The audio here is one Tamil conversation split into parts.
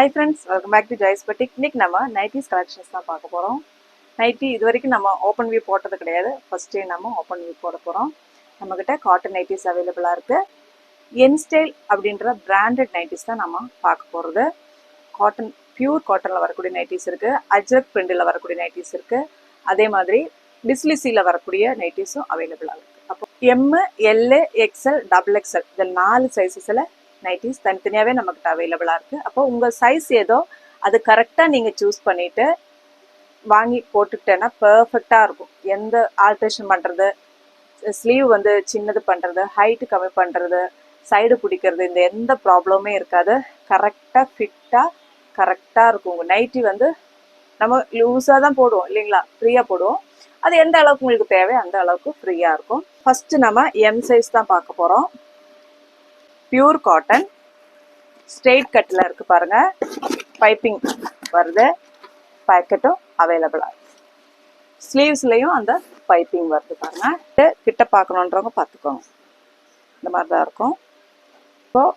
Hi friends welcome back to Joy's batik இன்னைக்கு நம்ம நைட்டிஸ் கலெக்ஷன்ஸ் தான் பார்க்க போகிறோம் நைட்டி இது வரைக்கும் நம்ம ஓப்பன் வியூ போட்டது கிடையாது. ஃபஸ்ட்டே நம்ம ஓப்பன் வியூ போட போகிறோம் நம்மக்கிட்ட காட்டன் நைட்டிஸ் அவைலபிளாக இருக்குது என் ஸ்டைல் அப்படின்ற பிராண்டட் நைட்டிஸ் தான் நம்ம பார்க்க போகிறது காட்டன் பியூர் காட்டனில் வரக்கூடிய நைட்டிஸ் இருக்குது அஜ்ரக் பிரிண்டில் வரக்கூடிய நைட்டிஸ் இருக்குது அதே மாதிரி டிஸ்லிசியில் வரக்கூடிய நைட்டிஸும் அவைலபிளாக இருக்குது அப்போ M L XL double XL இதில் நாலு சைஸஸில் நைட்டிஸ் தனித்தனியாகவே நம்மக்கிட்ட அவைலபிளாக இருக்குது அப்போ உங்கள் சைஸ் ஏதோ அது கரெக்டாக நீங்கள் சூஸ் பண்ணிவிட்டு வாங்கி போட்டுக்கிட்டேன்னா பர்ஃபெக்டாக இருக்கும். எந்த ஆல்ட்ரேஷன் பண்ணுறது ஸ்லீவ் வந்து சின்னது பண்ணுறது ஹைட்டு கம்மி பண்ணுறது சைடு பிடிக்கிறது இந்த எந்த ப்ராப்ளமே இருக்காது. கரெக்டாக ஃபிட்டாக கரெக்டாக இருக்கும். உங்கள் நைட்டி வந்து நம்ம லூஸாக தான் போடுவோம் இல்லைங்களா? ஃப்ரீயாக போடுவோம். அது எந்த அளவுக்கு உங்களுக்கு தேவை அந்த அளவுக்கு ஃப்ரீயாக இருக்கும். ஃபஸ்ட்டு நம்ம எம் சைஸ் தான் பார்க்க போகிறோம் பியூர் காட்டன் ஸ்ட்ரெயிட் கட்டில் இருக்குது பாருங்கள் பைப்பிங் வருது. பேக்கெட்டும் அவைலபிளாக ஸ்லீவ்ஸ்லேயும் அந்த பைப்பிங் வருது பாருங்கள் கிட்ட பார்க்கணுன்றவங்க பார்த்துக்கோங்க. இந்த மாதிரி தான் இருக்கும். இப்போது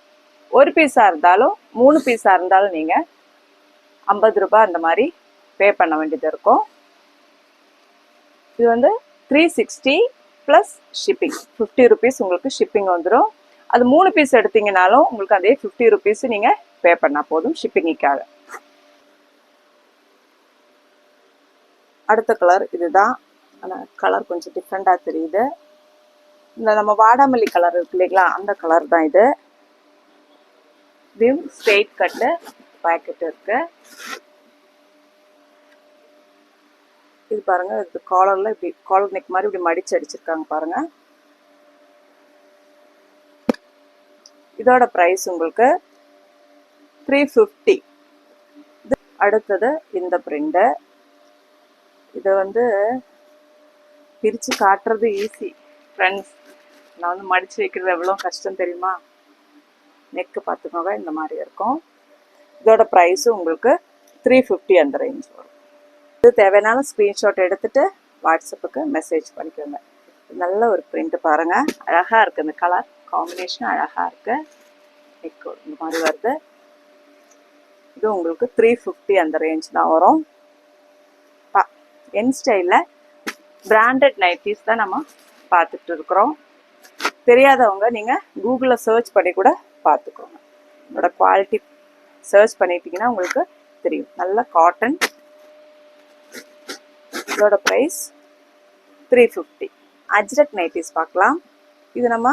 ஒரு பீஸாக இருந்தாலும் மூணு பீஸாக இருந்தாலும் நீங்கள் ஐம்பது ரூபாய் அந்த மாதிரி பே பண்ண வேண்டியது இருக்கும். இது வந்து three sixty plus shipping fifty rupees உங்களுக்கு ஷிப்பிங் வந்துடும் அது மூணு பீஸ் எடுத்தீங்கனாலும் உங்களுக்கு அதே ஃபிஃப்டி ருபீஸ் நீங்கள் பே பண்ணால் போதும் ஷிப்பிங்குக்காக அடுத்த கலர் இதுதான். ஆனால் கலர் கொஞ்சம் டிஃப்ரெண்ட்டாக தெரியுது. இந்த நம்ம வாடாமல்லி கலர் இருக்கு இல்லைங்களா? அந்த கலர் தான் இது. விம் ஸ்ட்ரெயிட் கட்டு பேக்கெட் இருக்கு. இது பாருங்க இது காலர்ல இப்படி காலர் நெக் மாதிரி இப்படி மடிச்சு அடிச்சிருக்காங்க பாருங்க. இதோட ப்ரைஸ் உங்களுக்கு த்ரீ ஃபிஃப்டி இது அடுத்தது இந்த பிரிண்டு இதை வந்து பிரித்து காட்டுறது ஈஸி ஃப்ரெண்ட்ஸ் நான் வந்து மடித்து வைக்கிறது எவ்வளோ கஷ்டம் தெரியுமா? நெக்கு பார்த்துக்கோங்க இந்த மாதிரி இருக்கும். இதோட ப்ரைஸும் உங்களுக்கு த்ரீ ஃபிஃப்டி அந்த ரேஞ்ச் வரும். இது தேவையான ஸ்க்ரீன்ஷாட் எடுத்துகிட்டு வாட்ஸ்அப்புக்கு மெசேஜ் பண்ணிக்கோங்க. நல்ல ஒரு பிரிண்ட் பாருங்கள் அழகாக இருக்குது இந்த கலர் காம்பினேஷன் அழகா இருக்கு. நெக் இந்த மாதிரி வருது. இது உங்களுக்கு த்ரீ ஃபிஃப்டி அந்த ரேஞ்ச் தான் வரும். பா என் ஸ்டைலில் பிராண்டட் நைட்டிஸ் தான் நம்ம பார்த்துட்டு இருக்கிறோம். தெரியாதவங்க நீங்கள் கூகுளில் சர்ச் பண்ணி கூட பார்த்துக்கோங்க. என்னோட குவாலிட்டி சர்ச் பண்ணிட்டீங்கன்னா உங்களுக்கு தெரியும். நல்ல காட்டன் இதோட price three fifty Ajrak nighties பார்க்கலாம். இது நம்ம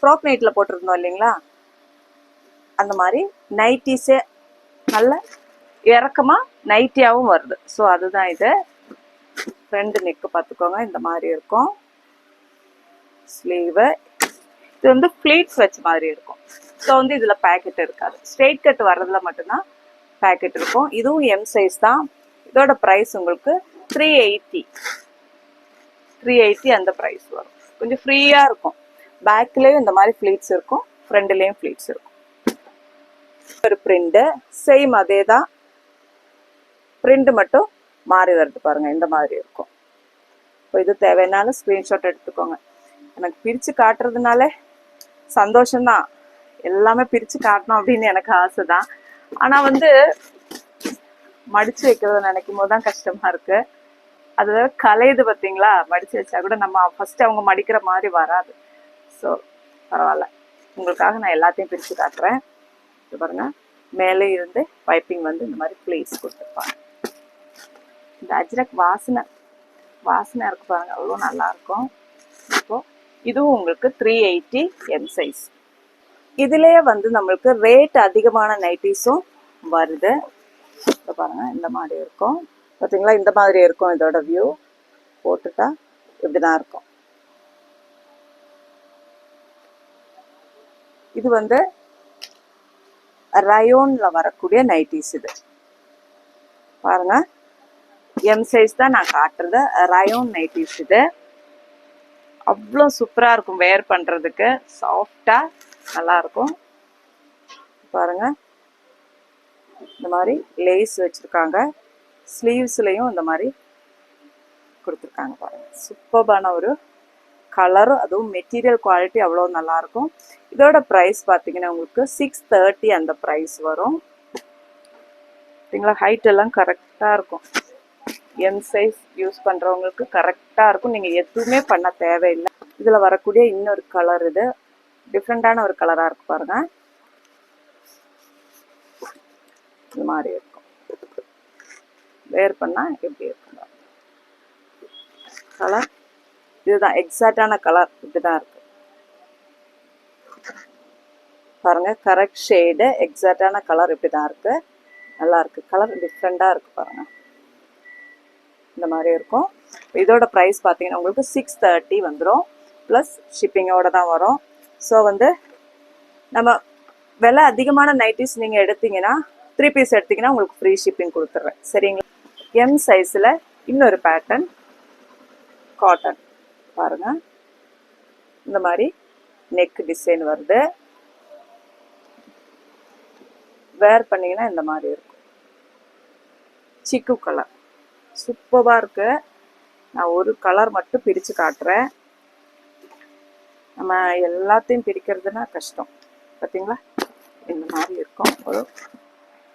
ஃப்ராக் நைட்டில் போட்டிருந்தோம் இல்லைங்களா? அந்த மாதிரி நைட்டிஸே நல்ல இறக்கமாக நைட்டியாகவும் வருது. ஸோ அதுதான் இது. ஃப்ரெண்டு நெக்கு பார்த்துக்கோங்க. இந்த மாதிரி இருக்கும். ஸ்லீவு இது வந்து ஃப்ளீட்ஸ் வச்ச மாதிரி இருக்கும். ஸோ வந்து இதில் பேக்கெட் இருக்காது. ஸ்ட்ரெயிட் கட் வர்றதுல மட்டும்தான் பேக்கெட் இருக்கும். இதுவும் எம் சைஸ் தான். இதோட ப்ரைஸ் உங்களுக்கு த்ரீ எயிட்டி த்ரீ எயிட்டி அந்த ப்ரைஸ் வரும். கொஞ்சம் ஃப்ரீயாக இருக்கும். பேக்லேயும் இந்த மாதிரி ஃப்ளீட்ஸ் இருக்கும் ஃப்ரண்ட்லேயும் ஃப்ளீட்ஸ் இருக்கும். ஒரு பிரிண்ட்டு சேம் அதே தான் பிரிண்ட் மட்டும் மாறி வருது பாருங்கள் இந்த மாதிரி இருக்கும். இப்போ இது தேவைனாலும் ஸ்க்ரீன்ஷாட் எடுத்துக்கோங்க. எனக்கு பிரித்து காட்டுறதுனால சந்தோஷம்தான். எல்லாமே பிரித்து காட்டணும் அப்படின்னு எனக்கு ஆசை தான் ஆனால் வந்து மடித்து வைக்கிறத நினைக்கும் போது தான் கஷ்டமாக இருக்குது அது கலையுது பார்த்தீங்களா மடித்து வச்சா கூட நம்ம ஃபஸ்ட்டு அவங்க மடிக்கிற மாதிரி வராது. ஸோ பரவாயில்ல. உங்களுக்காக நான் எல்லாத்தையும் பிரித்து காட்டுறேன். இப்போ பாருங்க. மேலே இருந்து பைப்பிங் வந்து இந்த மாதிரி ப்ளேஸ் கொடுத்துருப்பாங்க. இந்த அஜ்ரக் வாசனை வாசனை இருக்கு பாருங்க. அவ்வளோ நல்லாயிருக்கும் இப்போது இதுவும் உங்களுக்கு த்ரீ எயிட்டி எம் சைஸ் இதுலேயே வந்து நம்மளுக்கு ரேட் அதிகமான நைட்டிஸும் வருது. இப்போ பாருங்கள் இந்த மாதிரி இருக்கும். பார்த்தீங்களா இந்த மாதிரி இருக்கும் இதோட வியூ போட்டுட்டா இப்படி தான் இருக்கும். இது வந்து ரயோனில் வரக்கூடிய நைட்டிஸ் இது. பாருங்க. எம் சைஸ் தான் நான் காட்டுறது. ரயோன் நைட்டிஸ் இது. அவ்வளோ சூப்பராக இருக்கும் வேர் பண்ணுறதுக்கு சாஃப்டாக நல்லாயிருக்கும் பாருங்க. இந்த மாதிரி லேஸ் வச்சுருக்காங்க. ஸ்லீவ்ஸ்லேயும் இந்த மாதிரி கொடுத்துருக்காங்க பாருங்கள் சூப்பர்பான ஒரு கலரும் அதுவும் மெட்டீரியல் குவாலிட்டி அவ்வளோ நல்லாயிருக்கும். இதோட ப்ரைஸ் பார்த்தீங்கன்னா உங்களுக்கு சிக்ஸ் தேர்ட்டி அந்த ப்ரைஸ் வரும். சரிங்களா? ஹைட் எல்லாம் கரெக்டாக இருக்கும். எம் சைஸ் யூஸ் பண்ணுறவங்களுக்கு கரெக்டாக இருக்கும். நீங்கள் எதுவுமே பண்ண தேவையில்லை. இதில் வரக்கூடிய இன்னொரு கலர் இது. டிஃப்ரெண்ட்டான ஒரு கலராக இருக்கு பாருங்க. இது மாதிரி இருக்கும். வேர் பண்ணால் எப்படி இருக்கும்? கலர் இதுதான் எக்ஸாக்டான கலர் இப்படி தான் இருக்கு. பாருங்க கரெக்ட் ஷேடு எக்ஸாக்டான கலர் இப்படி தான் இருக்கு. நல்லா இருக்கு. கலர் டிஃப்ரெண்ட்டாக இருக்கு பாருங்க. இந்த மாதிரி இருக்கும். இதோட ப்ரைஸ் பார்த்தீங்கன்னா உங்களுக்கு சிக்ஸ் தேர்ட்டி வந்துடும் ப்ளஸ் ஷிப்பிங்கோட தான் வரும். ஸோ வந்து நம்ம விலை அதிகமான நைட்டிஸ் நீங்கள் எடுத்தீங்கன்னா த்ரீ பீஸ் எடுத்தீங்கன்னா உங்களுக்கு ஃப்ரீ ஷிப்பிங் கொடுத்துட்றேன் சரிங்களா? எம் சைஸில் இன்னொரு பேட்டர்ன் காட்டன் பாருங்க. இந்த மாதிரி நெக் டிசைன் வருது. வேர் பண்ணீங்கன்னா இந்த மாதிரி இருக்கும். சிக்கு கலர் சூப்பராக இருக்கு. நான் ஒரு கலர் மட்டும் பிரித்து காட்டுறேன். நம்ம எல்லாத்தையும் பிரிக்கிறதுனா கஷ்டம். பார்த்தீங்களா இந்த மாதிரி இருக்கும். ஒரு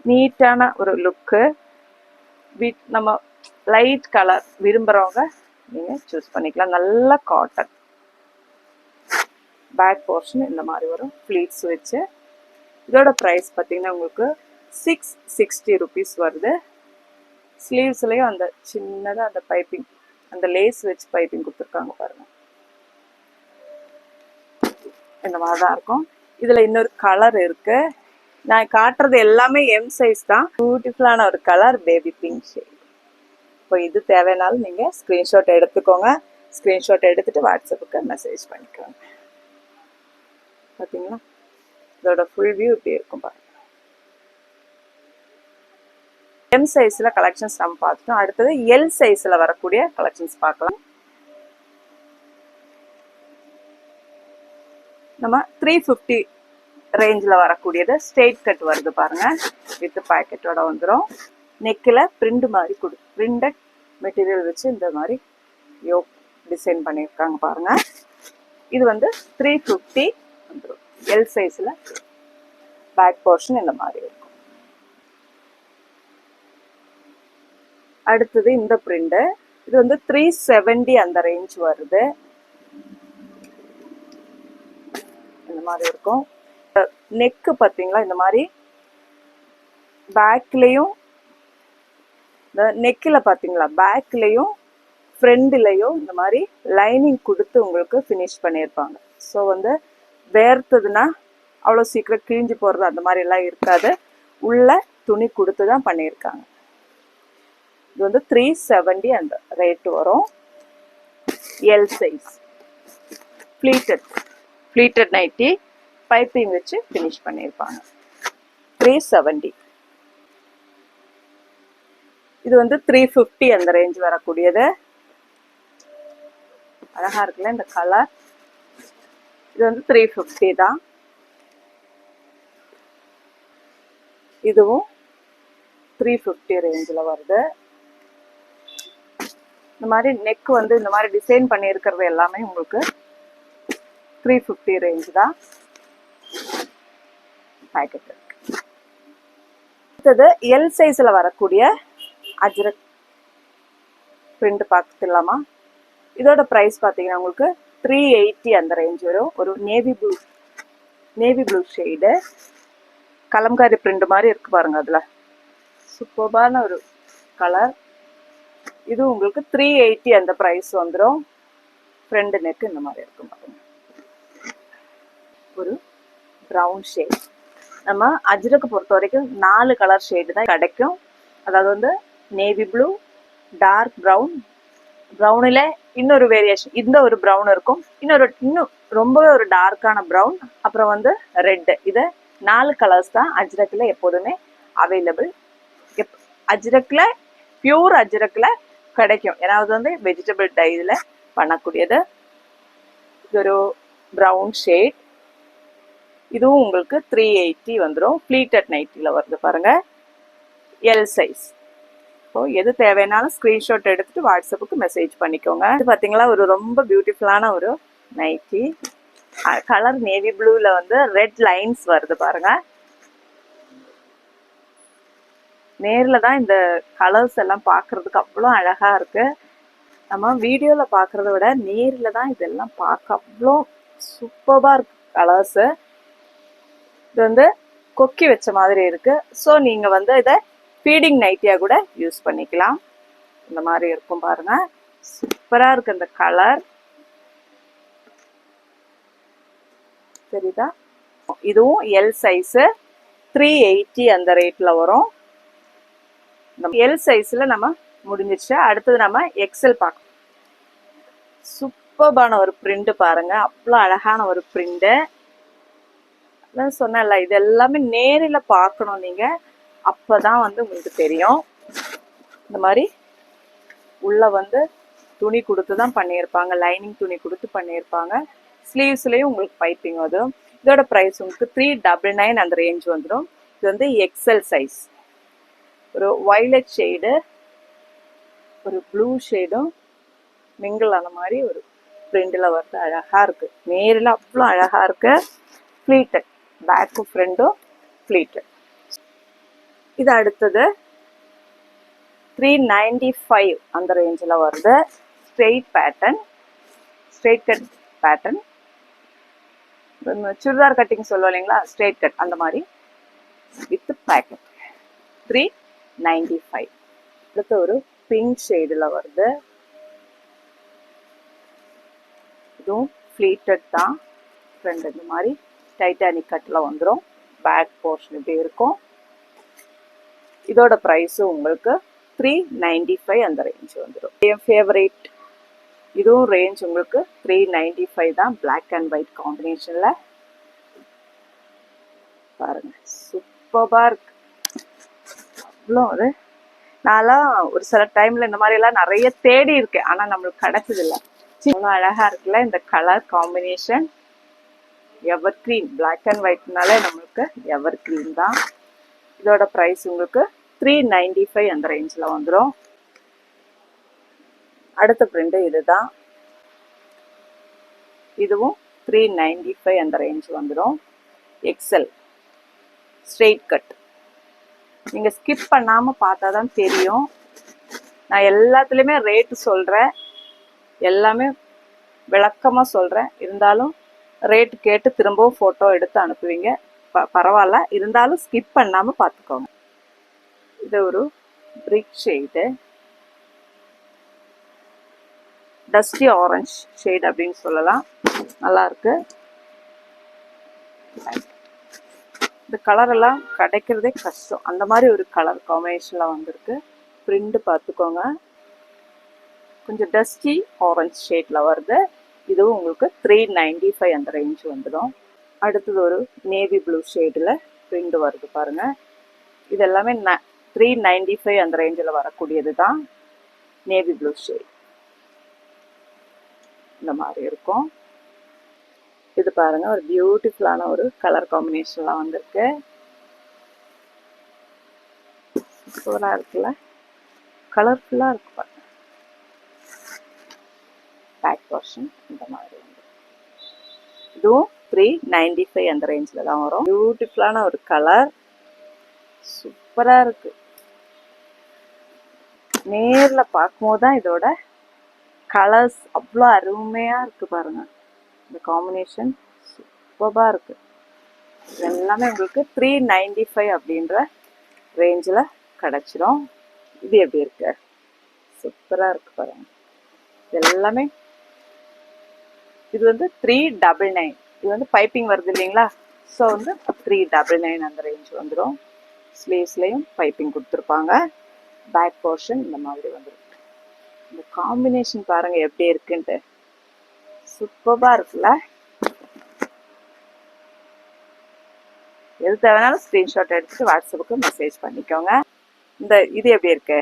நீட்டான ஒரு லுக்கு வீட் நம்ம லைட் கலர் விரும்புகிறவங்க நீங்கள் சூஸ் பண்ணிக்கலாம். நல்ல காட்டன் பேக் போர்ஷன் இந்த மாதிரி வரும். ஃப்ளீட்ஸ் வச்சு. இதோட ப்ரைஸ் பார்த்தீங்கன்னா உங்களுக்கு சிக்ஸ் சிக்ஸ்டி ருபீஸ் வருது. ஸ்லீவ்ஸ்லேயும் அந்த சின்னதாக அந்த பைப்பிங் அந்த லேஸ் வச்சு பைப்பிங் கொடுத்துருக்காங்க பாருங்கள் இந்த மாதிரி தான் இருக்கும். இதில் இன்னொரு கலர் இருக்கு. நான் காட்டுறது எல்லாமே எம் சைஸ் தான். பியூட்டிஃபுல்லான ஒரு கலர் பேபி பிங்க் ஷேட் இப்போ இது தேவைனாலும் நீங்கள் ஸ்க்ரீன்ஷாட் எடுத்துக்கோங்க. ஸ்க்ரீன்ஷாட் எடுத்துட்டு வாட்ஸ்அப்புக்கு மெசேஜ் பண்ணிக்கோங்க. பார்த்தீங்களா இதோட ஃபுல் வியூ இப்படி இருக்கும் பாருங்க. எம் சைஸில் கலெக்ஷன்ஸ் நம்ம பார்த்துட்டோம். அடுத்தது எல் சைஸில் வரக்கூடிய கலெக்ஷன்ஸ் பார்க்கலாம். நம்ம த்ரீ ஃபிஃப்டி ரேஞ்சில் வரக்கூடியது ஸ்ட்ரெயிட் கட் வருது பாருங்க. வித் பாக்கெட்டோட வந்துடும் நெக்கில் பிரிண்ட் மாதிரி கொடு. பிரிண்டட் மெட்டீரியல் வச்சு இந்த மாதிரி யோ டிசைன் பண்ணியிருக்காங்க பாருங்கள் இது வந்து த்ரீ ஃபிஃப்டி வந்துடும் எல் சைஸில் பேக் போர்ஷன் இந்த மாதிரி இருக்கும். அடுத்தது இந்த பிரிண்டு இது வந்து த்ரீ செவன்டி அந்த ரேஞ்ச் வருது. இந்த மாதிரி இருக்கும். நெக்கு பார்த்தீங்களா? இந்த மாதிரி பேக்லேயும் இந்த நெக்கில் பார்த்தீங்களா பேக்லேயும் ஃப்ரண்ட்லேயும் இந்த மாதிரி லைனிங் கொடுத்து உங்களுக்கு ஃபினிஷ் பண்ணியிருப்பாங்க. ஸோ வந்து வேர்த்ததுன்னா அவ்வளோ சீக்கிரம் கிழிஞ்சு போகிறது அந்த மாதிரிலாம் இருக்காது. உள்ள துணி கொடுத்து தான் பண்ணியிருக்காங்க. இது வந்து த்ரீ செவன்டி அந்த ரேட் வரும். L size pleated pleated nighty piping வச்சு ஃபினிஷ் பண்ணியிருப்பாங்க. த்ரீ செவன்டி இது வந்து த்ரீ ஃபிஃப்டி அந்த ரேஞ்ச் வரக்கூடியது. அழகா இருக்குல்ல இந்த கலர் இது வந்து த்ரீ ஃபிஃப்டி தான். இதுவும் த்ரீ ஃபிஃப்டி ரேஞ்சில் வருது. இந்த மாதிரி நெக் வந்து இந்த மாதிரி டிசைன் பண்ணியிருக்கிறது எல்லாமே உங்களுக்கு த்ரீ ஃபிஃப்டி ரேஞ்ச் தான். பேக்கெட் அடுத்தது எல் சைஸில் வரக்கூடிய அஜ்ரக் பிரிண்ட் பார்த்துலாமா இதோட ப்ரைஸ் பார்த்தீங்கன்னா உங்களுக்கு த்ரீ எயிட்டி அந்த ரேஞ்ச் வரும். ஒரு navy blue navy blue shade Kalamkari print மாதிரி இருக்கு பாருங்க அதில். சூப்பர்பான ஒரு கலர் இது உங்களுக்கு த்ரீ எயிட்டி அந்த ப்ரைஸ் வந்துடும் ஃப்ரெண்டு நெக்கு இந்த மாதிரி இருக்கும் பாருங்க. ஒரு ப்ரௌன் ஷேட் நம்ம அஜ்ரக்கு பொறுத்த வரைக்கும் நாலு கலர் ஷேடு தான் கிடைக்கும். அதாவது வந்து நேவி ப்ளூ டார்க் ப்ரௌன் ப்ரௌனில் இன்னொரு வேரியேஷன் இந்த ஒரு ப்ரௌன் இருக்கும். இன்னொரு இன்னும் ரொம்பவே ஒரு டார்க்கான ப்ரௌன் அப்புறம் வந்து ரெட்டு இது நாலு கலர்ஸ் தான் அஜ்ரக்கில் எப்போதுமே அவைலபிள் எப் அஜ்ரக்கில் பியூர் அஜ்ரக்கில் கிடைக்கும். ஏன்னா அது வந்து வெஜிடபிள் டைல பண்ணக்கூடியது. இது ஒரு ப்ரௌன் ஷேட் இதுவும் உங்களுக்கு த்ரீ எயிட்டி வந்துடும் ஃப்ளீட்டட் நைட்டியில் வருது பாருங்கள் எல் சைஸ் ஸோ எது தேவைனாலும் ஸ்க்ரீன்ஷாட் எடுத்துட்டு வாட்ஸ்அப்புக்கு மெசேஜ் பண்ணிக்கோங்க. இது பார்த்தீங்களா ஒரு ரொம்ப பியூட்டிஃபுல்லான ஒரு நைட்டி கலர் நேவி ப்ளூவில் வந்து ரெட் லைன்ஸ் வருது பாருங்க. நேரில் தான் இந்த கலர்ஸ் எல்லாம் பார்க்கறதுக்கு அவ்வளோ அழகா இருக்கு. நம்ம வீடியோவில் பார்க்குறத விட நேரில் தான் இதெல்லாம் பார்க்க அவ்வளோ சூப்பராக இருக்கு கலர்ஸு இது வந்து கொக்கி வச்ச மாதிரி இருக்கு. ஸோ நீங்கள் வந்து இதை ஃபீடிங் நைட்டியாக கூட யூஸ் பண்ணிக்கலாம். இந்த மாதிரி இருக்கும் பாருங்க. சூப்பராக இருக்கு இந்த கலர் தெரியுதா இதுவும் எல் சைஸு த்ரீ எயிட்டி அந்த ரேட்டில் வரும். எல் சைஸில் நம்ம முடிஞ்சிருச்சு. அடுத்தது நம்ம எக்ஸல் பார்க்கணும் சூப்பர்பான ஒரு பிரிண்ட் பாருங்க. அவ்வளோ அழகான ஒரு பிரிண்ட்டு அதான் சொன்னேன்ல இது எல்லாமே நேரில் பார்க்கணும் நீங்கள் அப்போ தான் வந்து உங்களுக்கு தெரியும். இந்த மாதிரி உள்ளே வந்து துணி கொடுத்து தான் பண்ணியிருப்பாங்க. லைனிங் துணி கொடுத்து பண்ணியிருப்பாங்க. ஸ்லீவ்ஸ்லேயும் உங்களுக்கு பைப்பிங் வரும். இதோட ப்ரைஸ் உங்களுக்கு த்ரீ டபுள் நைன் அந்த ரேஞ்ச் வந்துடும். இது வந்து எக்ஸல் சைஸ் ஒரு வயலட் ஷேடு ஒரு ப்ளூ ஷேடும் மிங்கிள் ஆன மாதிரி ஒரு ப்ரிண்டில் வருது அழகாக இருக்குது நேரில் அவ்வளோ அழகாக இருக்கு. ஃப்ளீட்டட் பேக்கும் ஃப்ரெண்டும் ஃப்ளீட்டட் இது அடுத்தது த்ரீ நைன்டி ஃபைவ் அந்த ரேஞ்சில் வருது. Straight pattern straight cut pattern churidar cutting சொல்லுவோம் இல்லைங்களா? ஸ்ட்ரெயிட் கட் அந்த மாதிரி. With pocket three ninety five அடுத்து ஒரு பிங்க் ஷேடில் வருது. இதுவும் ஃப்ளீட்டட் தான். ஃப்ரெண்ட் இந்த மாதிரி டைட்டானிக் கட்டில் வந்துடும் பேக் போர்ஷன் இப்படி இருக்கும். இதோட ப்ரைஸும் உங்களுக்கு த்ரீ நைன்டி ஃபைவ் அந்த ரேஞ்ச் வந்துடும் என் ஃபேவரேட் இதுவும் ரேஞ்ச் உங்களுக்கு த்ரீ நைன்டி ஃபைவ் தான் பிளாக் அண்ட் ஒயிட் காம்பினேஷனில் பாருங்க சூப்பராக இருக்கு. அவ்வளோ அது நான்லாம் ஒரு சில டைமில் இந்த மாதிரிலாம் நிறைய தேடி இருக்கேன். ஆனால் நம்மளுக்கு கிடைச்சதில்ல. அவ்வளோ அழகாக இருக்குல்ல இந்த colour combination evergreen black and ஒயிட்னாலே நம்மளுக்கு எவர் கிரீன் தான். இதோட ப்ரைஸ் உங்களுக்கு த்ரீ நைன்டி ஃபைவ் அந்த ரேஞ்சில் வந்துடும் அடுத்த பிரிண்ட் இதுதான். இதுவும் த்ரீ நைன்டி ஃபைவ் அந்த ரேஞ்ச் வந்துடும் எக்ஸல் ஸ்ட்ரெயிட் கட் நீங்கள் ஸ்கிப் பண்ணாமல் பார்த்தா தான் தெரியும். நான் எல்லாத்துலேயுமே ரேட்டு சொல்கிறேன் எல்லாமே விளக்கமாக சொல்கிறேன் இருந்தாலும் ரேட்டு கேட்டு திரும்பவும் ஃபோட்டோ எடுத்து அனுப்புவீங்க. ப பரவாயில்ல இருந்தாலும் ஸ்கிப் பண்ணாமல் பார்த்துக்கோங்க இது ஒரு brick shade dusty orange shade அப்படின்னு சொல்லலாம். நல்லாயிருக்கு இந்த கலரெல்லாம் கிடைக்கிறதே கஷ்டம். அந்த மாதிரி ஒரு கலர் காம்பினேஷனில் வந்திருக்கு. பிரிண்ட் பார்த்துக்கோங்க கொஞ்சம் டஸ்டி ஆரஞ்ச் ஷேட்டில் வருது. இதுவும் உங்களுக்கு த்ரீ நைன்டி ஃபைவ் அந்த ரேஞ்ச் வந்துடும். அடுத்தது ஒரு நேவி ப்ளூ ஷேடில் பிரிண்ட் வருது பாருங்க. இது எல்லாமே த்ரீ நைன்டி ஃபைவ் அந்த ரேஞ்சில் வரக்கூடியது தான் நேவி ப்ளூ ஷேட் இந்த மாதிரி இருக்கும். இது பாருங்க ஒரு பியூட்டிஃபுல்லான ஒரு கலர் காம்பினேஷன்லாம் வந்திருக்கு. சூப்பராக இருக்குல்ல? கலர்ஃபுல்லாக இருக்கு பாருங்க. பேக் போர்ஷன் இந்த மாதிரி வந்து இதுவும் த்ரீ நைன்டி ஃபைவ் அந்த ரேஞ்சில் தான் வரும். பியூட்டிஃபுல்லான ஒரு கலர் சூப்பராக இருக்கு. நேரில் பார்க்கும்போது தான் இதோட கலர்ஸ் அவ்வளோ அருமையாக இருக்குது பாருங்கள் இந்த காம்பினேஷன் சூப்பராக இருக்குது இது எல்லாமே உங்களுக்கு த்ரீ நைன்டி ஃபைவ் அப்படின்ற ரேஞ்சில் கிடச்சிரும். இது எப்படி இருக்கு? சூப்பராக இருக்கு பாருங்கள் இது எல்லாமே இது வந்து த்ரீ டபுள் நைன் இது வந்து பைப்பிங் வருது இல்லைங்களா? ஸோ வந்து த்ரீ டபுள் நைன் அந்த ரேஞ்ச் வந்துடும் ஸ்லீவ்ஸ்லேயும் பைப்பிங் கொடுத்துருப்பாங்க. பேக் போர்ஷன் இந்த மாதிரி வந்துடும் இந்த காம்பினேஷன் பாருங்கள் எப்படி இருக்குன்ட்டு. சூப்பராக இருக்குல்ல? எது தேவைனாலும் ஸ்க்ரீன்ஷாட் எடுத்துட்டு வாட்ஸ்அப்புக்கு மெசேஜ் பண்ணிக்கோங்க. இந்த இது எப்படி இருக்கு?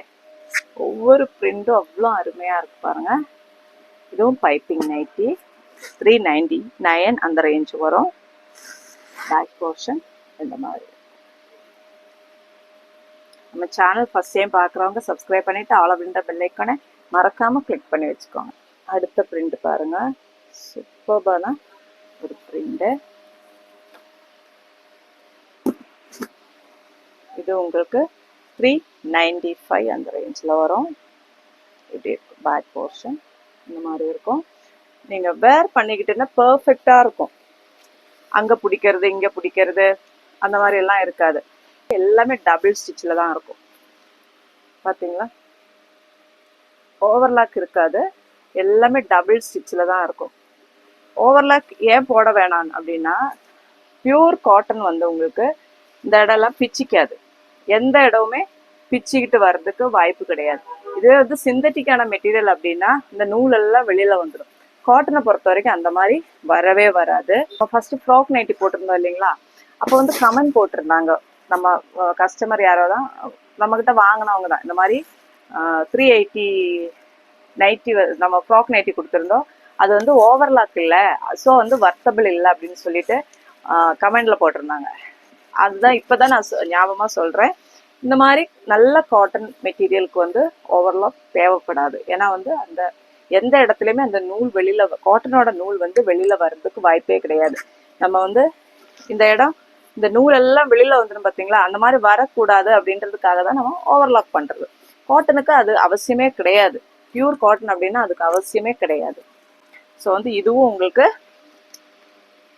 ஒவ்வொரு பிரிண்டும் அவ்வளோ அருமையாக இருக்கு பாருங்க. இதுவும் piping nighty three ninety nine அந்த ரேஞ்ச் வரும். பேக் போர்ஷன் இந்த மாதிரி. நம்ம சேனல் ஃபஸ்ட் டைம் பார்க்குறவங்க சப்ஸ்கிரைப் பண்ணிவிட்டு ஆல் அப்படின்ற பெல் மறக்காமல் கிளிக் பண்ணி வச்சுக்கோங்க. அடுத்த பிரிண்ட் பாருங்க. சூப்பர்பான ஒரு பிரிண்ட் இது உங்களுக்கு த்ரீ நைன்டி ஃபைவ் அந்த ரேஞ்சில் வரும். இப்படி இருக்கும் பேக் போர்ஷன் இந்த மாதிரி இருக்கும். நீங்கள் வேர் பண்ணிக்கிட்டீங்கன்னா பர்ஃபெக்டாக இருக்கும். அங்கே பிடிக்கிறது இங்கே பிடிக்கிறது அந்த மாதிரி எல்லாம் இருக்காது. எல்லாமே டபுள் ஸ்டிச்சில் தான் இருக்கும். பார்த்தீங்களா ஓவர்லாக் இருக்காது. எல்லாமே டபுள் ஸ்டிச்சில் தான் இருக்கும். ஓவர்லாக் ஏன் போட வேணாம் அப்படின்னா பியூர் காட்டன் வந்து உங்களுக்கு இந்த இடம்லாம் பிச்சிக்காது. எந்த இடமுமே பிச்சுக்கிட்டு வர்றதுக்கு வாய்ப்பு கிடையாது. இதே வந்து சிந்தட்டிக்கான மெட்டீரியல் அப்படின்னா இந்த நூலெல்லாம் வெளியில் வந்துடும் காட்டனை பொறுத்த வரைக்கும் அந்த மாதிரி வரவே வராது. ஃபர்ஸ்ட் ஃப்ராக் நைட்டி போட்டிருந்தோம் இல்லைங்களா? அப்போ வந்து கமெண்ட் போட்டிருந்தாங்க. நம்ம கஸ்டமர் யாரோ தான் நம்மக்கிட்ட வாங்கினவங்க தான். இந்த மாதிரி த்ரீ எயிட்டி நைட்டி நம்ம ஃப்ராக் நைட்டி கொடுத்துருந்தோம். அது வந்து ஓவர்லாக் இல்லை. ஸோ வந்து வர்த்தபிள் இல்லை அப்படின்னு சொல்லிட்டு கமெண்டில் போட்டிருந்தாங்க. அதுதான் இப்போ தான் நான் சொ- சொல்கிறேன் இந்த மாதிரி நல்ல காட்டன் மெட்டீரியலுக்கு வந்து ஓவர்லாக் தேவைப்படாது. ஏன்னா வந்து அந்த எந்த இடத்துலையுமே அந்த நூல் வெளியில காட்டனோட நூல் வந்து வெளியில வர்றதுக்கு வாய்ப்பே கிடையாது. நம்ம வந்து இந்த இடம் இந்த நூல் எல்லாம் வெளியில வந்துடும் பார்த்தீங்களா அந்த மாதிரி வரக்கூடாது அப்படின்றதுக்காக தான் நம்ம ஓவர்லாக் பண்றது. காட்டனுக்கு அது அவசியமே கிடையாது. பியூர் காட்டன் அப்படின்னா அதுக்கு அவசியமே கிடையாது. ஸோ வந்து இதுவும் உங்களுக்கு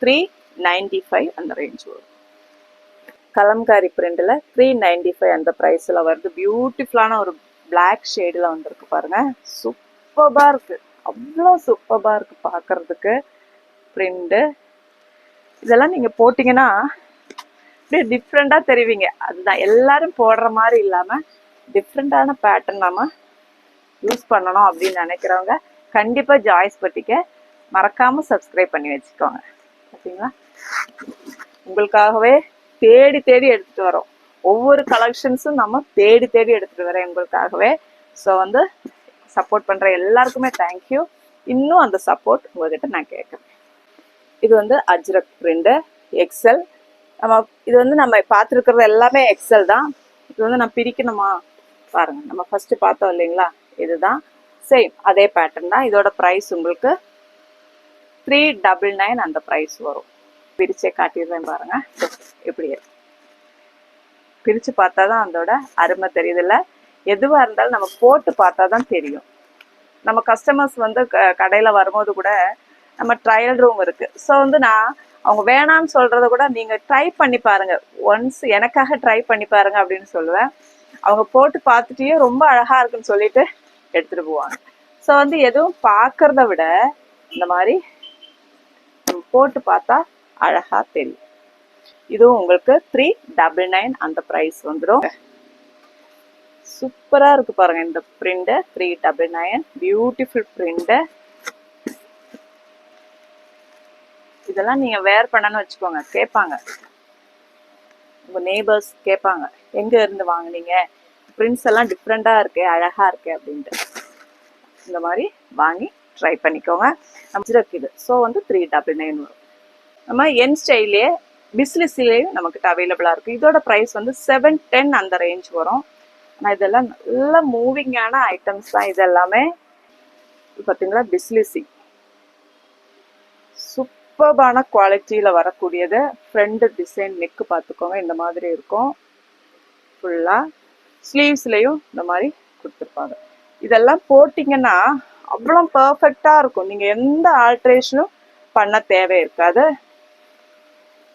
த்ரீ நைன்டி ஃபைவ் அந்த ரேஞ்ச் வரும். கலம்காரி பிரிண்டில் த்ரீ நைன்டி ஃபைவ் அந்த ப்ரைஸில் வருது. பியூட்டிஃபுல்லான ஒரு பிளாக் ஷேடில் வந்திருக்கு பாருங்க. சூப்பராக இருக்கு. அவ்வளோ சூப்பராக இருக்கு பார்க்குறதுக்கு பிரிண்டு இதெல்லாம் நீங்கள் போட்டிங்கன்னா அப்படியே டிஃப்ரெண்ட்டாக தெரிவிங்க. அதுதான் எல்லாரும் போடுற மாதிரி இல்லாமல் டிஃப்ரெண்ட்டான பேட்டர்ன் நம்ம யூஸ் பண்ணணும் அப்படின்னு நினைக்கிறவங்க கண்டிப்பாக ஜாய்ஸ் பட்டிக்க மறக்காமல் சப்ஸ்கிரைப் பண்ணி வச்சுக்கோங்க. பார்த்தீங்களா உங்களுக்காகவே தேடி தேடி எடுத்துட்டு வரோம். ஒவ்வொரு கலெக்ஷன்ஸும் நம்ம தேடி தேடி எடுத்துட்டு வரேன் உங்களுக்காகவே. ஸோ வந்து சப்போர்ட் பண்ணுற எல்லாருக்குமே தேங்க்யூ இன்னும் அந்த சப்போர்ட் உங்ககிட்ட நான் கேட்குறேன். இது வந்து அஜ்ரக் பிரிண்டு எக்ஸல் நம்ம இது வந்து நம்ம பார்த்துருக்கிறது எல்லாமே எக்ஸல் தான். இது வந்து நான் பிரிக்கணுமா? பாருங்க நம்ம ஃபஸ்ட்டு பார்த்தோம் இல்லைங்களா? இதுதான். சேம் அதே பேட்டர்ன் தான். இதோட ப்ரைஸ் உங்களுக்கு த்ரீ டபுள் நைன் அந்த ப்ரைஸ் வரும். பிரிச்சே காட்டிடுறேன் பாருங்க. இப்படி பிரித்து பார்த்தா தான் அதோட அருமை தெரியுதுல்ல. எதுவாக இருந்தாலும் நம்ம போட்டு பார்த்தா தான் தெரியும். நம்ம கஸ்டமர்ஸ் வந்து க- வரும்போது கூட நம்ம ட்ரையல் ரூம் இருக்குது ஸோ வந்து நான் அவங்க வேணாம்னு சொல்கிறத கூட நீங்கள் ட்ரை பண்ணி பாருங்கள் ஒன்ஸ் எனக்காக ட்ரை பண்ணி பாருங்க அப்படின்னு சொல்லுவேன். அவங்க போட்டு பார்த்துட்டே ரொம்ப அழகாக இருக்குன்னு சொல்லிட்டு எடுத்துகிட்டு போவாங்க. ஸோ வந்து எதுவும் பார்க்கறத விட இந்த மாதிரி நம்ம போட்டு பார்த்தா அழகாக தெரியும். இதுவும் உங்களுக்கு த்ரீ டபுள் நைன் அந்த ப்ரைஸ் வந்துடும். சூப்பரா இருக்கு பாருங்க இந்த print three double nine beautiful print இதெல்லாம் நீங்க வேர் பண்ணணும்னு வச்சுக்கோங்க. கேட்பாங்க உங்க நெய்பர்ஸ் கேட்பாங்க எங்க இருந்து வாங்குனீங்க? பிரிண்ட்ஸ் எல்லாம் டிஃப்ரெண்டா இருக்கு அழகா இருக்கு அப்படின்ட்டு. இந்த மாதிரி வாங்கி ட்ரை பண்ணிக்கோங்க. அஜ்ரக் இது. ஸோ வந்து த்ரீ டபுள் நைன் வரும். நம்ம என் ஸ்டைலே பிஸ்லிஸ்லேயும் நமக்கிட்ட அவைலபிளாக இருக்குது இதோட ப்ரைஸ் வந்து செவன் டென் அந்த ரேஞ்ச் வரும். நான் இதெல்லாம் நல்ல மூவிங்கான ஐட்டம்ஸ் தான் இது எல்லாமே பார்த்தீங்களா பிஸ்லிசி சூப்பர்பான குவாலிட்டியில் வரக்கூடியது. ஃப்ரண்ட் டிசைன் நெக்கு பார்த்துக்கோங்க இந்த மாதிரி இருக்கும். ஃபுல்லாக ஸ்லீவ்ஸ்லேயும் இந்த மாதிரி கொடுத்துருப்பாங்க. இதெல்லாம் போட்டிங்கன்னா அவ்வளோ பர்ஃபெக்டாக இருக்கும். நீங்கள் எந்த ஆல்ட்ரேஷனும் பண்ண தேவை இருக்காது.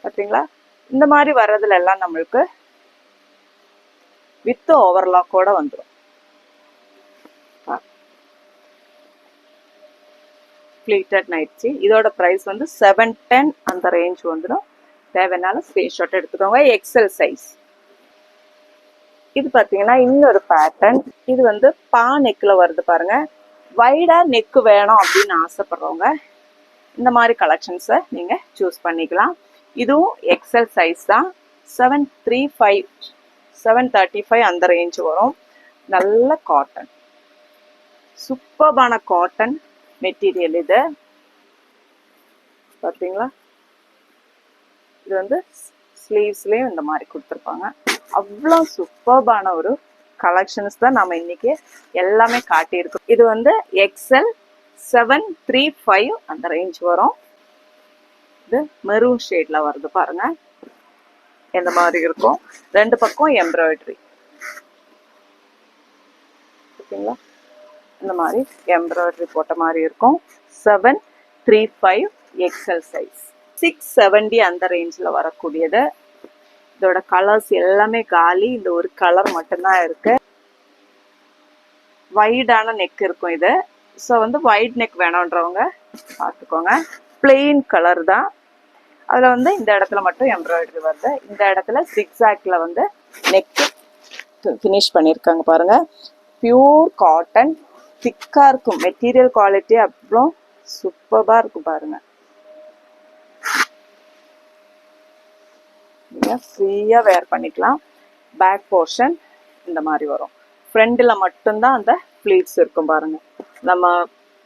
பார்த்தீங்களா இந்த மாதிரி வர்றதுல எல்லாம் நம்மளுக்கு வித் ஓவர்லாக்கோட வந்துடும் ஃப்ளீட்டட் நைட்ஸி இதோட ப்ரைஸ் வந்து செவன் டென் அந்த ரேஞ்ச் வந்துடும் தேவைனாலும் ஸ்க்ரீன்ஷாட் எடுத்துக்கோங்க. எக்ஸல் சைஸ் இது பார்த்தீங்கன்னா இன்னொரு பேட்டர்ன் இது வந்து பா நெக்கில் வருது பாருங்க. வைடா நெக்கு வேணும் அப்படின்னு ஆசைப்படுறவங்க இந்த மாதிரி கலெக்ஷன்ஸை நீங்கள் சூஸ் பண்ணிக்கலாம். இதுவும் எக்ஸல் சைஸ் தான். Seven three five seven thirty five அந்த ரேஞ்ச் வரும். நல்ல காட்டன் சூப்பர்பான காட்டன் மெட்டீரியல் இது. பார்த்தீங்களா இது வந்து ஸ்லீவ்ஸ்லேயும் இந்த மாதிரி கொடுத்துருப்பாங்க. அவ்வளோ சூப்பர்பான ஒரு கலெக்ஷன்ஸ் தான் நம்ம இன்னைக்கு எல்லாமே காட்டியிருக்கோம். இது வந்து எக்ஸல் செவன் த்ரீ ஃபைவ் அந்த ரேஞ்ச் வரும். இது மெரூன் ஷேடில் வருது பாருங்கள் எந்த மாதிரி இருக்கும்? ரெண்டு பக்கம் எம்ப்ராய்டரி ஓகேங்களா? இந்த மாதிரி எம்ப்ராய்டரி போட்ட மாதிரி இருக்கும். Seven three five XL size six seventy அந்த ரேஞ்சில் வரக்கூடியது. இதோட கலர்ஸ் எல்லாமே காலி. இந்த ஒரு கலர் மட்டும்தான் இருக்கு. வைடான நெக் இருக்கும் இது. ஸோ வந்து ஒயிட் நெக் வேணுன்றவங்க பார்த்துக்கோங்க. பிளெயின் கலர் தான். அதில் வந்து இந்த இடத்துல மட்டும் எம்ப்ராய்டரி வருது. இந்த இடத்துல சிக்ஸாக்ல வந்து நெக்கு ஃபினிஷ் பண்ணியிருக்காங்க பாருங்க. பியூர் காட்டன் திக்காக இருக்கும். மெட்டீரியல் குவாலிட்டி அவ்வளோ சூப்பராக இருக்கும் பாருங்க. நீங்கள் ஃப்ரீயாக வேர் பண்ணிக்கலாம். பேக் போர்ஷன் இந்த மாதிரி வரும். ஃப்ரண்டில் மட்டும்தான் அந்த ஃப்ளீட்ஸ் இருக்கும் பாருங்க. நம்ம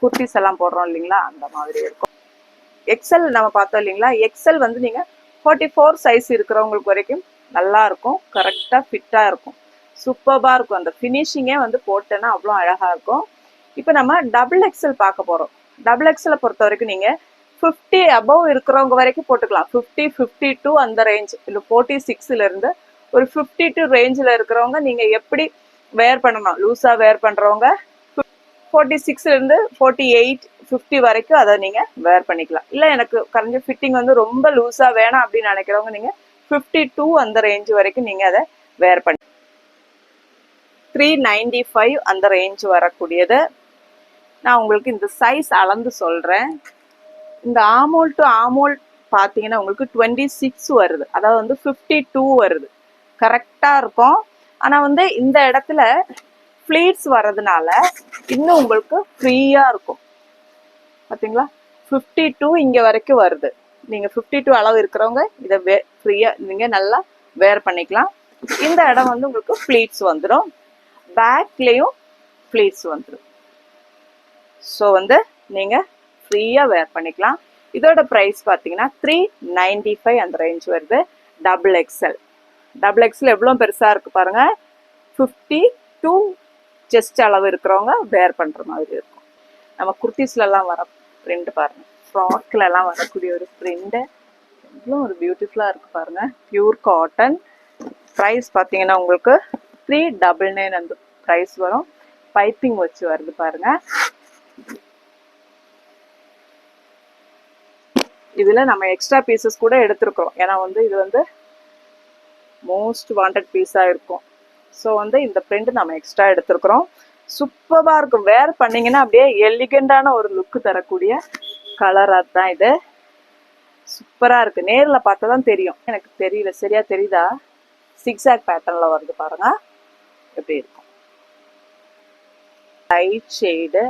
குர்த்திஸ் எல்லாம் போடுறோம் இல்லைங்களா? அந்த மாதிரி இருக்கும். எக்ஸல் நம்ம பார்த்தோம் இல்லைங்களா? எக்ஸல் வந்து நீங்கள் ஃபார்ட்டி ஃபோர் சைஸ் இருக்கிறவங்களுக்கு வரைக்கும் நல்லா இருக்கும் கரெக்டாக ஃபிட்டாக இருக்கும். சூப்பராக இருக்கும். அந்த ஃபினிஷிங்கே வந்து போட்டேன்னா அவ்வளோ அழகாக இருக்கும். இப்போ நம்ம டபுள் எக்ஸல் பார்க்க போகிறோம் டபுள் எக்ஸலை பொறுத்த வரைக்கும் நீங்கள் ஃபிஃப்டி அபவ் இருக்கிறவங்க வரைக்கும் போட்டுக்கலாம். ஃபிஃப்டி ஃபிஃப்டி டூ அந்த ரேஞ்ச் இல்லை ஃபோர்ட்டி சிக்ஸ்லேருந்து ஒரு ஃபிஃப்டி டூ ரேஞ்சில் இருக்கிறவங்க நீங்கள் எப்படி வேர் பண்ணணும்? லூஸாக வேர் பண்ணுறவங்க ஃபோர்ட்டி சிக்ஸ்லேருந்து ஃபோர்ட்டி எயிட் ஃபிஃப்டி வரைக்கும் அதை நீங்கள் வேர் பண்ணிக்கலாம். இல்லை எனக்கு கரைஞ்ச ஃபிட்டிங் வந்து ரொம்ப லூஸாக வேணாம் அப்படின்னு நினைக்கிறவங்க நீங்கள் ஃபிஃப்டி டூ அந்த ரேஞ்ச் வரைக்கும் நீங்கள் அதை வேர் பண்ணி த்ரீ நைன்டி ஃபைவ் அந்த ரேஞ்ச் வரக்கூடியது. நான் உங்களுக்கு இந்த சைஸ் அளந்து சொல்கிறேன் இந்த ஆமோல் டு ஆமோல் பார்த்தீங்கன்னா உங்களுக்கு டுவெண்ட்டி சிக்ஸ் வருது. அதாவது வந்து ஃபிஃப்டி டூ வருது கரெக்டாக இருக்கும். ஆனால் வந்து இந்த இடத்துல ஃப்ளீட்ஸ் வர்றதுனால இன்னும் உங்களுக்கு ஃப்ரீயாக இருக்கும். பார்த்தீங்களா ஃபிஃப்டி டூ இங்கே வரைக்கும் வருது. நீங்கள் ஃபிஃப்டி டூ அளவு இருக்கிறவங்க இதை வே ஃப்ரீயாக நீங்கள் நல்லா வேர் பண்ணிக்கலாம். இந்த இடம் வந்து உங்களுக்கு ஃப்ளீட்ஸ் வந்துடும் பேக்லேயும் ஃப்ளீட்ஸ் வந்துடும் ஸோ வந்து நீங்கள் ஃப்ரீயாக வேர் பண்ணிக்கலாம். இதோட ப்ரைஸ் பார்த்தீங்கன்னா த்ரீ நைன்டி ஃபைவ் அந்த ரேஞ்ச் வருது. டபுள் எக்ஸல் டபுள் எக்ஸல் எவ்வளோ பெருசாக இருக்குது பாருங்கள் ஃபிஃப்டி டூ செஸ்ட் அளவு இருக்கிறவங்க வேர் பண்ணுற மாதிரி இருக்கும். நம்ம குர்த்திஸ்லலாம் வர பிரிண்ட் பாருங்கள் ஃப்ராக்லலாம் வரக்கூடிய ஒரு பிரிண்ட்டு இவ்வளோ ஒரு பியூட்டிஃபுல்லாக இருக்குது பாருங்கள் பியூர் காட்டன் ப்ரைஸ் பார்த்தீங்கன்னா உங்களுக்கு த்ரீ டபுள் நைன் அந்த ப்ரைஸ் வரும். பைப்பிங் வச்சு வருது பாருங்கள் இதில் நம்ம எக்ஸ்ட்ரா பீசஸ் கூட எடுத்திருக்கிறோம். ஏன்னா வந்து இது வந்து மோஸ்ட் வாண்டட் பீஸாக இருக்கும். ஸோ வந்து இந்த பிரிண்ட் நம்ம எக்ஸ்ட்ரா எடுத்துருக்குறோம். சூப்பராக இருக்கும். வேர் பண்ணீங்கன்னா அப்படியே எலிகண்டான ஒரு லுக்கு தரக்கூடிய கலராக தான் இது. சூப்பராக இருக்குது நேரில் பார்த்தா தான் தெரியும். எனக்கு தெரியல. சரியா தெரியுதா? சிக்ஸாக் பேட்டர்னில் வருது பாருங்க. எப்படி இருக்கும்? Light shade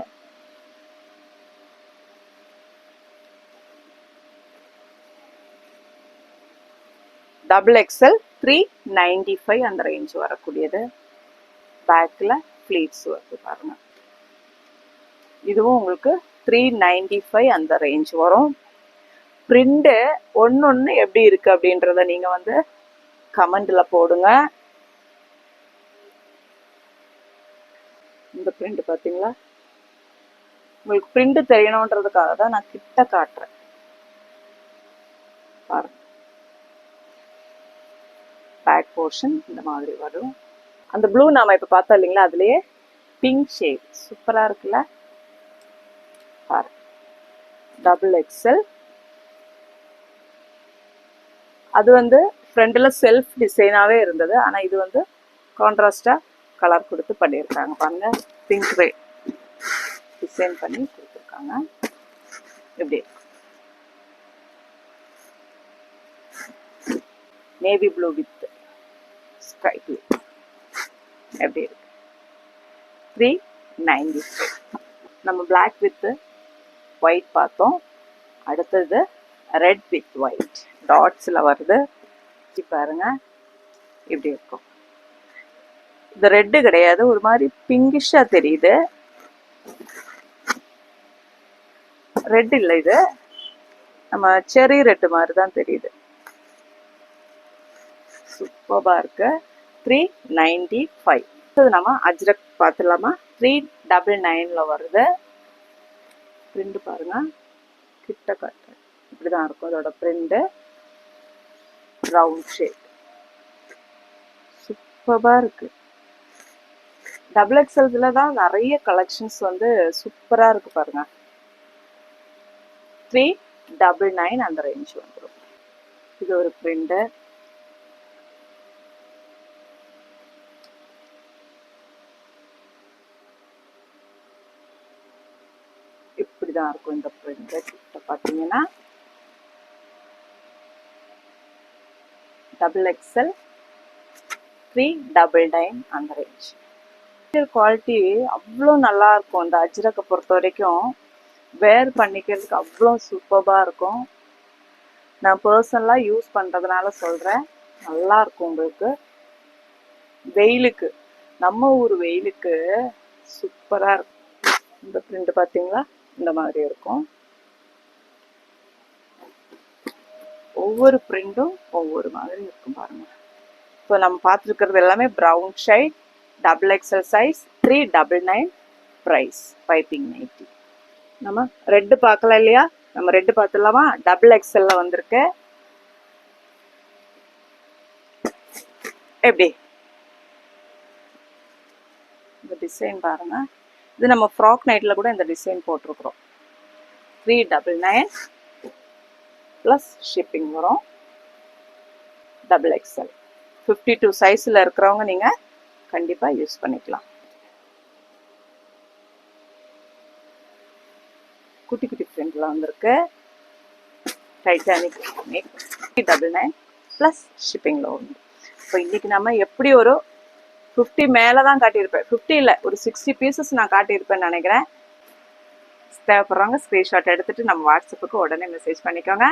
double XL three ninety five அந்த ரேஞ்ச் வரக்கூடியது. பேக்கில் ஃப்ளீட்ஸ் வருது பாருங்க. இதுவும் உங்களுக்கு த்ரீ நைன்டி ஃபைவ் அந்த ரேஞ்ச் வரும். பிரிண்ட்டு ஒன்று ஒன்று எப்படி இருக்கு அப்படின்றத நீங்கள் வந்து கமெண்டில் போடுங்க. இந்த பிரிண்ட் பார்த்தீங்களா உங்களுக்கு பிரிண்ட் தெரியணுன்றதுக்காக தான் நான் கிட்ட காட்டுறேன். பாருங்க. பேக் போர்ஷன் இந்த மாதிரி வரும். அந்த ப்ளூ நாம இப்போ பார்த்தோம் இல்லைங்களா அதுலேயே பிங்க் ஷேட் சூப்பராக இருக்குல்ல? பாரு. டபுள் எக்ஸல் அது வந்து ஃப்ரண்டில் செல்ஃப் டிசைனாகவே இருந்தது. ஆனால் இது வந்து கான்ட்ராஸ்டாக கலர் கொடுத்து பண்ணியிருக்காங்க. பாருங்க. பிங்க் ரே டிசைன் பண்ணி கொடுத்துருக்காங்க. இப்படி. Navy blue with sky blue எப்படி இருக்கு? த்ரீ நைன்டி நம்ம பிளாக் வித் ஒயிட் பார்த்தோம். அடுத்தது ரெட் வித் ஒயிட் டாட்ஸில் வருது. பாருங்க. இப்படி இருக்கும்? இது ரெட்டு கிடையாது. ஒரு மாதிரி பிங்கிஷாக தெரியுது. ரெட் இல்லை இது. நம்ம செரி ரெட்டு மாதிரி தான் தெரியுது. சூப்பராக இருக்கு. த்ரீ நைன்டி ஃபைவ் அடுத்தது நம்ம அஜ்ரக் பார்த்துடலாமா? த்ரீ டபுள் நைனில் வருது. பிரிண்ட் பாருங்க. கிட்ட காட்டுறேன் இப்படி தான் இருக்கும் அதோட பிரிண்ட்டு ரவுண்ட் ஷேப் சூப்பராக இருக்குது டபுள் எக்ஸல்ஸில் தான் நிறைய கலெக்ஷன்ஸ் வந்து சூப்பராக இருக்குது பாருங்கள் த்ரீ டபுள் நைன் அந்த ரேஞ்ச் வந்துடும் இது ஒரு ப்ரிண்ட்டு தான் இருக்கும் இந்த பிரிண்ட் பார்த்தீங்கன்னா double XL three double nine அந்த ரேஞ்ச் குவாலிட்டி அவ்வளோ நல்லா இருக்கும். இந்த அஜ்ரக்கை பொறுத்த வரைக்கும் வேர் பண்ணிக்கிறதுக்கு அவ்வளோ சூப்பராக இருக்கும். நான் பர்சனலாக யூஸ் பண்ணுறதுனால சொல்கிறேன் நல்லா இருக்கும் உங்களுக்கு. வெயிலுக்கு நம்ம ஊர் வெயிலுக்கு சூப்பராக இருக்கும். இந்த பிரிண்ட் பார்த்தீங்களா இந்த மாதிரி இருக்கும். ஒவ்வொரு பிரிண்டும் ஒவ்வொரு மாதிரி இருக்கும் பாருங்க. இப்போ நம்ம பார்த்துருக்கிறது எல்லாமே brown shade double XL size three double nine price piping nighty நம்ம ரெட்டு பார்க்கலாம் இல்லையா? நம்ம ரெட்டு பார்த்துடலாமா? டபுள் எக்ஸல்ல வந்திருக்கு. எப்படி? இந்த டிசைன் பாருங்க. இது நம்ம ஃப்ராக் நைட்டில் கூட இந்த டிசைன் போட்டிருக்கிறோம். Three double nine plus shipping வரும். டபுள் எக்ஸல் ஃபிஃப்டி டூ சைஸில் இருக்கிறவங்க நீங்கள் கண்டிப்பாக யூஸ் பண்ணிக்கலாம். குட்டி குட்டி பிரிண்டில் வந்திருக்கு. டைட்டானிக் டபுள் நைன் ப்ளஸ் ஷிப்பிங்கில் உண்டு. இப்போ இன்றைக்கி நம்ம எப்படி ஒரு ஃபிஃப்டி மேலே தான் காட்டியிருப்பேன். ஃபிஃப்டி இல்லை ஒரு சிக்ஸ்டி பீசஸ் நான் காட்டியிருப்பேன்னு நினைக்கிறேன். தேவைப்படுறவங்க ஸ்க்ரீன்ஷாட் எடுத்துகிட்டு நம்ம வாட்ஸ்அப்புக்கு உடனே மெசேஜ் பண்ணிக்கோங்க.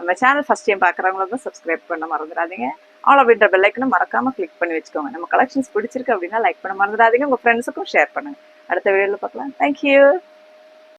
நம்ம சேனல் ஃபஸ்ட் டைம் பார்க்குறவங்களுக்கும் சப்ஸ்கிரைப் பண்ண மறந்துடாதீங்க. ஆல் அப்படின்ற பெல்லைக்கனும் மறக்காமல் கிளிக் பண்ணி வச்சுக்கோங்க. நம்ம கலெக்ஷன்ஸ் பிடிச்சிருக்கு அப்படின்னா லைக் பண்ண மறந்துடாதீங்க. உங்கள் ஃப்ரெண்ட்ஸுக்கும் ஷேர் பண்ணுங்கள் அடுத்த வீடியோவில் பார்க்கலாம். தேங்க்யூ